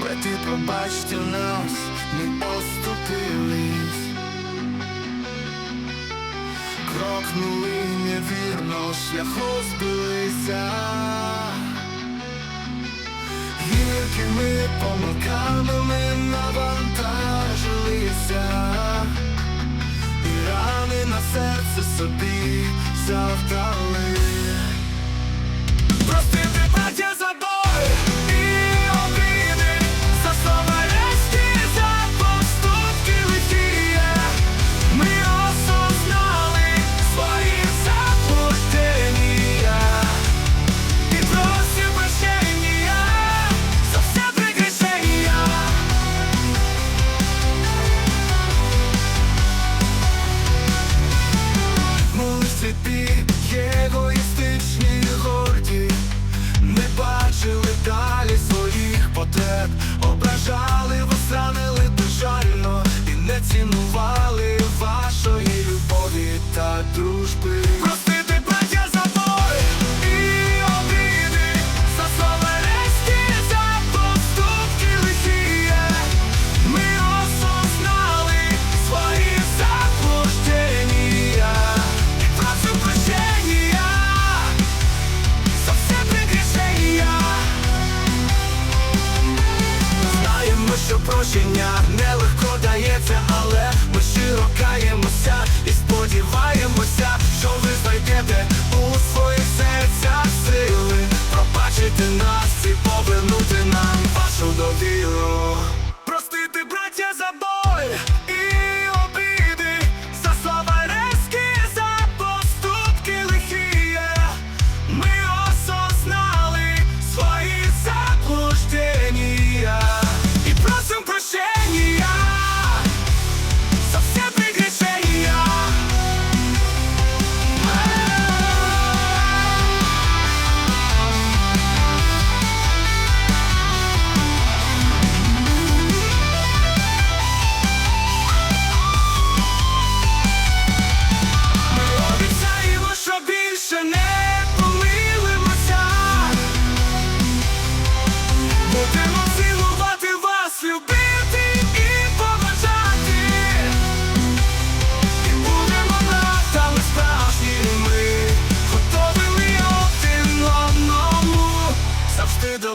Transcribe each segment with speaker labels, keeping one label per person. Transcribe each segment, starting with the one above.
Speaker 1: брати, пробачте нас, ми оступились, крокнули невірно, шляху збилися, гіркими помилками ми навантажилися, і рани на серце собі завдали. Прощення нелегко дається, але ми широкаємо.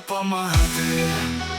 Speaker 1: допомагати.